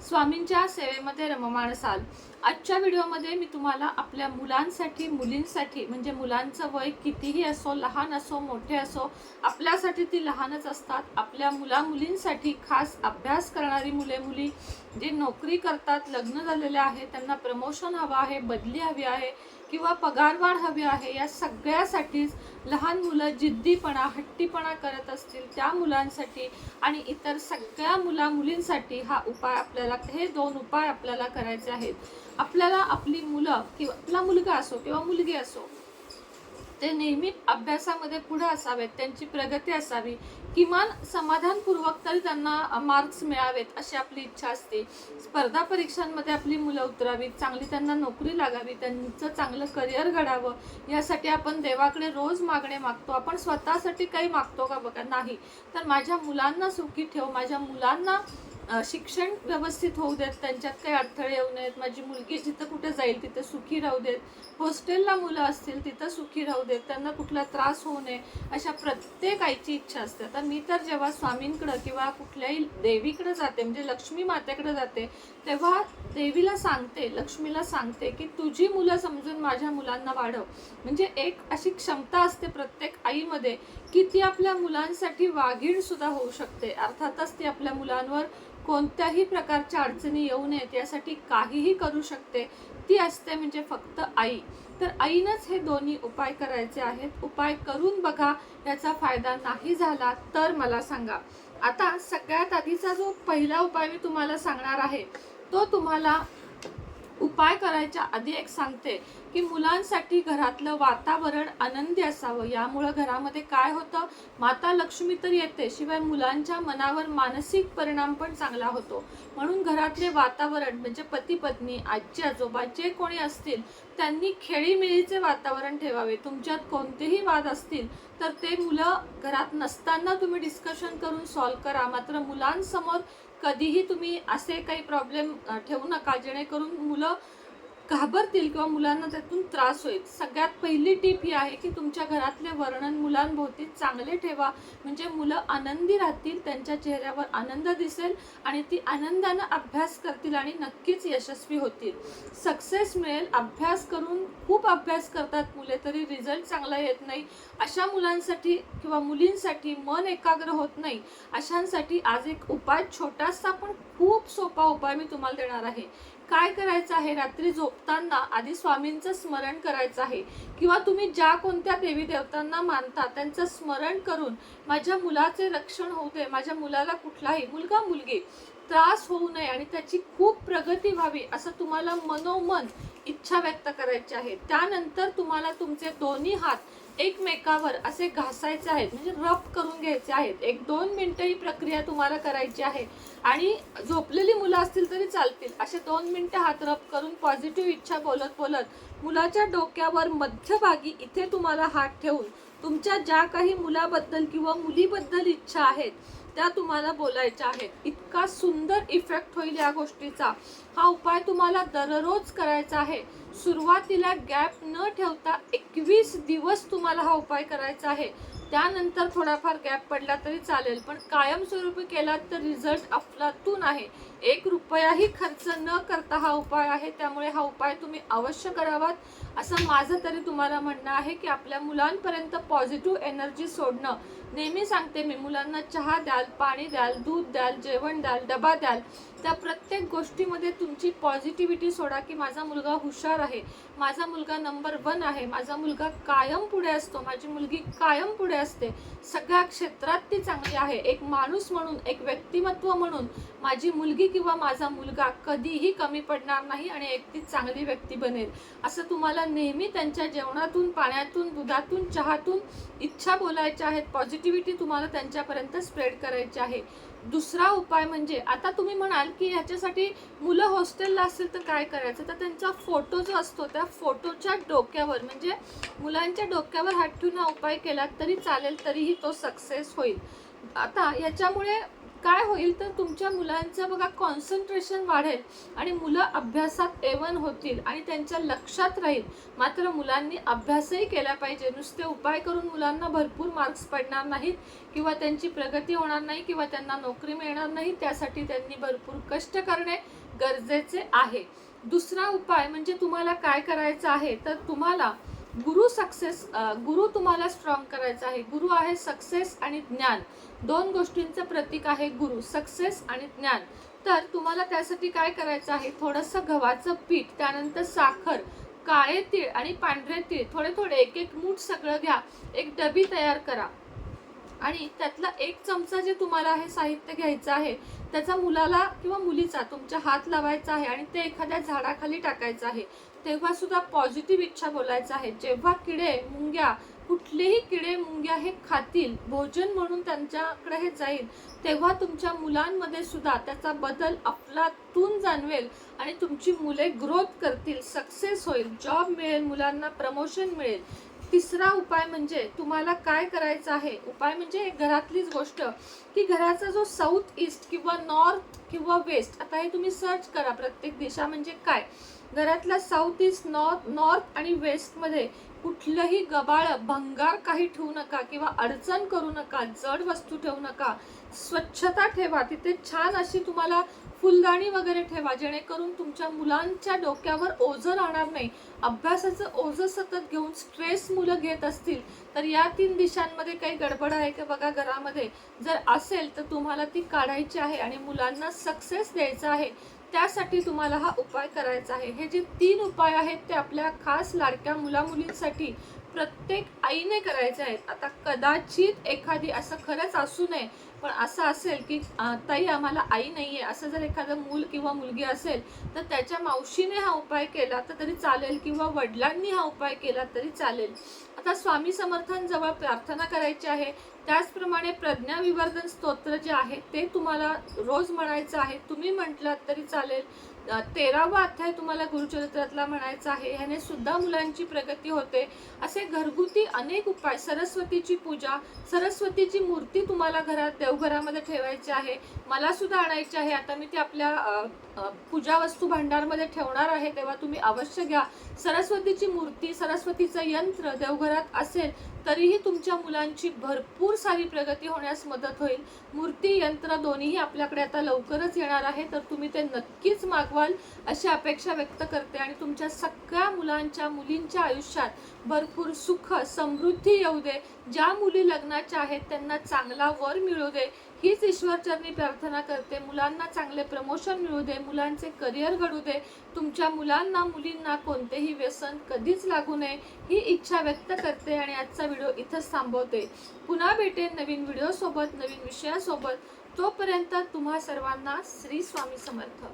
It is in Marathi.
स्वामींच्या सेवेमध्ये रममाण असाल आजच्या व्हिडिओमध्ये मी तुम्हाला आपल्या मुलांसाठी मुलींसाठी म्हणजे मुलांचं वय कितीही असो लहान असो मोठे असो आपल्यासाठी ती लहानच असतात. आपल्या मुला मुलींसाठी खास अभ्यास करणारी मुले मुली जे नोकरी करतात लग्न झालेले आहे त्यांना प्रमोशन हवं आहे बदली हवी आहे किंवा पगारवाढ हवी आहे या सगळ्यासाठीच लहान मुलं जिद्दीपणा हट्टीपणा करत असतील त्या मुलांसाठी आणि इतर सगळ्या मुला मुलींसाठी हा उपाय आपल्याला हे दोन उपाय आपल्याला करायचे आहेत. आपल्याला आपली मुलं किंवा आपला मुलगा असो किंवा मुलगी असो ते नेहमी अभ्यासामध्ये पुढे असावेत त्यांची प्रगती असावी. किमान समाधानपूर्वक तरी त्यांना मार्क्स मिळावेत अशी आपली इच्छा असते. स्पर्धा परीक्षांमध्ये आपली मुलं उतरावीत चांगली त्यांना नोकरी लागावी त्यांचं चांगलं करिअर घडावं यासाठी आपण देवाकडे रोज मागणे मागतो. आपण स्वतःसाठी काही मागतो का बघा? नाही. तर माझ्या मुलांना सुखी ठेव माझ्या मुलांना शिक्षण व्यवस्थित होऊ देत त्यांच्यात काही अडथळे येऊ नयेत. माझी मुलगी जिथं कुठे जाईल तिथे सुखी राहू देत. हॉस्टेलला मुलं असतील तिथं सुखी राहू देत. त्यांना कुठला त्रास होऊ नये अशा प्रत्येक आईची इच्छा असते. आता मी तर जेव्हा स्वामींकडं किंवा कुठल्याही देवीकडे जाते म्हणजे लक्ष्मी मातेकडे जाते तेव्हा देवीला सांगते लक्ष्मीला सांगते की तुझी मुलं समजून माझ्या मुलांना वाढव. म्हणजे एक अशी क्षमता असते प्रत्येक आईमध्ये की ती आपल्या मुलांसाठी वाघीण सुद्धा होऊ शकते. अर्थातच ती आपल्या मुलांवर कोणत्याही प्रकारच्या अडचणी येऊ नयेत यासाठी काहीही करू शकते. ती असते म्हणजे फक्त आई. तर आईनंच हे दोन्ही उपाय करायचे आहेत. उपाय करून बघा याचा फायदा नाही झाला तर मला सांगा. आता सगळ्यात आधीचा जो पहिला उपाय मी तुम्हाला सांगणार आहे तो तुम्हाला उपाय करायच्या आधी एक सांगते की मुलांसाठी घरातलं वातावरण आनंदी असावं. यामुळं घरामध्ये काय होतं? माता लक्ष्मी तर येते शिवाय मुलांच्या मनावर मानसिक परिणाम पण चांगला होतो. म्हणून घरातले वातावरण म्हणजे पती पत्नी आजी आजोबा जे कोणी असतील त्यांनी खेळीमेळीचे वातावरण ठेवावे. तुमच्यात कोणतेही वाद असतील तर ते मुलं घरात नसताना तुम्ही डिस्कशन करून सॉल्व करा. मात्र मुलांसमोर कधीही तुम्ही असे काही प्रॉब्लेम ठेवू नका. जेणेकरून मुलं घाबरतील किंवा मुलांना त्यातून त्रास होईल. सगळ्यात पहिली टीप ही आहे की तुमच्या घरातले वर्णन मुलांभोवती चांगले ठेवा. म्हणजे मुलं आनंदी राहतील त्यांच्या चेहऱ्यावर आनंद दिसेल आणि ती आनंदानं अभ्यास करतील आणि नक्कीच यशस्वी होतील. सक्सेस मिळेल अभ्यास करून खूप अभ्यास करतात मुले तरी रिझल्ट चांगला येत नाही. अशा मुलांसाठी किंवा मुलींसाठी मन एकाग्र होत नाही. अशांसाठी आज एक उपाय छोटासा पण खूप सोपा उपाय मी तुम्हाला देणार आहे. काय करायचं आहे? रात्री झोपताना आधी स्वामींचं स्मरण करायचं आहे. किंवा तुम्ही ज्या कोणत्या देवी देवतांना मानता त्यांचं स्मरण करून माझ्या मुलाचे रक्षण होऊ दे. माझ्या मुलाला कुठलाही मुलगा मुलगी त्रास होऊ नये आणि त्याची खूप प्रगती व्हावी असं तुम्हाला मनोमन इच्छा व्यक्त करायची आहे. त्यानंतर तुम्हाला तुमचे दोन्ही हात एकमेकावर असे घासायचे आहेत म्हणजे रफ करून घ्यायचे आहेत. एक दोन मिनटं ही प्रक्रिया तुम्हाला करायची आहे आणि झोपलेली मुलं असतील तरी चालतील. असे दोन मिनटं हात रफ करून पॉझिटिव्ह इच्छा बोलत बोलत मुलाच्या डोक्यावर मध्यभागी इथे तुम्हाला हात ठेवून तुमच्या ज्या काही मुलाबद्दल किंवा मुलीबद्दल इच्छा आहेत त्या तुम्हाला बोलायच्या आहेत इतका सुंदर इफेक्ट होईल या गोष्टीचा. हा उपाय तुम्हाला दररोज करायचा आहे. सुरुवातीला गॅप न ठेवता एकवीस दिवस तुम्हाला हा उपाय करायचा आहे. त्यानंतर थोडाफार गॅप पडला तरी चालेल पण कायमस्वरूपी केलात तर रिझल्ट अफलातून आहे. एक रुपयाही खर्च न करता हा उपाय आहे त्यामुळे हा उपाय तुम्ही अवश्य करावात. असं माझं तरी तुम्हाला म्हणणं आहे की आपल्या मुलांपर्यंत पॉझिटिव्ह एनर्जी सोडणं. नेहमी सांगते मी मुलांना चहा द्याल पाणी द्याल दूध द्याल जेवण द्याल डबा द्याल त्या प्रत्येक गोष्टीमध्ये तुमची पॉझिटिव्हिटी सोडा की माझा मुलगा हुशार आहे. माझा मुलगा नंबर वन आहे. माझा मुलगा कायम पुढे असतो. माझी मुलगी कायम पुढे असते. सगळ्या क्षेत्रात ती चांगली आहे. एक माणूस म्हणून एक व्यक्तिमत्व म्हणून माझी मुलगी किंवा माझा मुलगा कधीही कमी पडणार नाही आणि एक ती चांगली व्यक्ती बनेल. असं तुम्हाला नेहमी त्यांच्या जेवणातून पाण्यातून दुधातून चहातून इच्छा बोलायच्या आहेत. पॉझिटिव्हिटी तुम्हाला त्यांच्यापर्यंत स्प्रेड करायची आहे. दुसरा उपाय म्हणजे आता तुम्ही म्हणाल की ह्याच्यासाठी मुलं हॉस्टेलला असेल तर काय करायचं? तर त्यांचा फोटो जो असतो त्या फोटोच्या डोक्यावर म्हणजे मुलांच्या डोक्यावर हात ठेवून हा उपाय केला तरी चालेल तरीही तो सक्सेस होईल. आता याच्यामुळे काय होईल तर तुमच्या मुलांचं बघा कॉन्सन्ट्रेशन वाढेल आणि मुलं अभ्यासात एवन होतील आणि त्यांच्या लक्षात राहील. मात्र मुलांनी अभ्यासही केला पाहिजे. नुसते उपाय करून मुलांना भरपूर मार्क्स पडणार नाहीत किंवा त्यांची प्रगती होणार नाही किंवा त्यांना नोकरी मिळणार नाही त्यासाठी त्यांनी भरपूर कष्ट करणे गरजेचे आहे. दुसरा उपाय म्हणजे तुम्हाला काय करायचं आहे तर तुम्हाला गुरु सक्सेस गुरु तुम्हाला स्ट्रॉंग करायचा आहे. गुरु आहे सक्सेस आणि ज्ञान. दोन गोष्टींचं प्रतीक आहे गुरु सक्सेस आणि ज्ञान. तर तुम्हाला त्यासाठी काय करायचं आहे? थोडंसं गव्हाचं पीठ त्यानंतर साखर काळे तीळ आणि पांढरे तीळ. थोडे थोडे एक एक मूठ सगळं घ्या. एक डबी तयार करा. आणि त्यातला एक चमचा जे तुम्हाला हे साहित्य घ्यायचं आहे त्याचा मुलाला किंवा मुलीचा तुमच्या हात लावायचा आहे आणि ते एखाद्या झाडाखाली टाकायचं आहे. तेव्हा सुद्धा पॉझिटिव्ह इच्छा बोलायचं आहे. जेव्हा किडे मुंग्या कुठलेही किडे मुंग्या हे खातील भोजन म्हणून त्यांच्याकडे हे जाईल तेव्हा तुमच्या मुलांमध्ये सुद्धा त्याचा बदल अफलातून जाणवेल आणि तुमची मुले ग्रोथ करतील सक्सेस होईल जॉब मिळेल मुलांना प्रमोशन मिळेल. तिसरा उपाय म्हणजे तुम्हाला काय करायचं आहे? उपाय म्हणजे एक घरातलीच गोष्ट की घराचा जो साऊथ ईस्ट किंवा नॉर्थ किंवा वेस्ट आता हे तुम्ही सर्च करा प्रत्येक दिशा म्हणजे काय? घरातला साऊथ ईस्ट नॉर्थ नॉर्थ आणि वेस्टमध्ये कुठलंही गबाळ भंगार काही ठेवू नका किंवा अडचण करू नका जड वस्तू ठेवू नका. स्वच्छता ठेवा. तिथे छान अशी तुम्हाला फुलदाणी वगैरे ठेवा जेणेकरून तुमच्या मुलांच्या डोक्यावर ओझं राहणार नाही. अभ्यासाचं ओझं सतत घेऊन स्ट्रेस मुलं घेत असतील तर या तीन दिशांमध्ये काही गडबड आहे का बघा घरामध्ये? जर असेल तर तुम्हाला ती काढायची आहे आणि मुलांना सक्सेस द्यायचा आहे. त्यासाठी तुम्हाला हा उपाय करायचा आहे. हे जे तीन उपाय आहेत ते आपल्या खास लाडक्या मुलामुलींसाठी प्रत्येक आईने करायचे आहेत. आता कदाचित एखादी असं खरंच असू नये पण असं असेल की ताई आम्हाला आई नाही आहे असं जर एखादं मूल किंवा मुलगी असेल तर त्याच्या मावशीने हा उपाय केला तर तरी चालेल किंवा वडिलांनी हा उपाय केला तरी चालेल. आता स्वामी समर्थांजवळ प्रार्थना करायची आहे. त्याचप्रमाणे प्रज्ञा विवर्धन स्तोत्र जे आहे ते तुम्हाला रोज म्हणायचं आहे. तुम्ही म्हटलात तरी चालेल. तेरावा अध्याय तुम्हाला गुरुचरित्रातला म्हणायचा आहे ह्याने सुद्धा मुलांची प्रगती होते. असे घरगुती अनेक उपाय सरस्वतीची पूजा सरस्वतीची मूर्ती तुम्हाला घरात देवघरामध्ये ठेवायची आहे. मला सुद्धा आणायची आहे आता मी ती आपल्या पूजा वस्तू भांडारमध्ये ठेवणार आहे तेव्हा तुम्ही अवश्य घ्या. सरस्वतीची मूर्ती सरस्वतीचं यंत्र देवघरात असेल तरीही तुमच्या मुलांची भरपूर सारी प्रगती होण्यास मदत होईल. मूर्ती यंत्र दोन्हीही आपल्याकडे आता लवकरच येणार आहे तर तुम्ही ते नक्कीच मागवाल अशी अपेक्षा व्यक्त करते आणि तुमच्या सगळ्या मुलांच्या मुलींच्या आयुष्यात भरपूर सुख समृद्धी येऊ दे. ज्या मुली लग्नाच्या आहेत त्यांना चांगला वर मिळू दे. हीच ईश्वरचरणी प्रार्थना करते. मुलांना चांगले प्रमोशन मिळू दे मुलांचे करिअर घडू दे. तुमच्या मुलांना मुलींना कोणतेही व्यसन कधीच लागू नये ही इच्छा व्यक्त करते आणि आजचा व्हिडिओ इथंच थांबवते. पुन्हा भेटेन नवीन व्हिडिओसोबत नवीन विषयासोबत. तोपर्यंत तुम्हा सर्वांना श्री स्वामी समर्थ.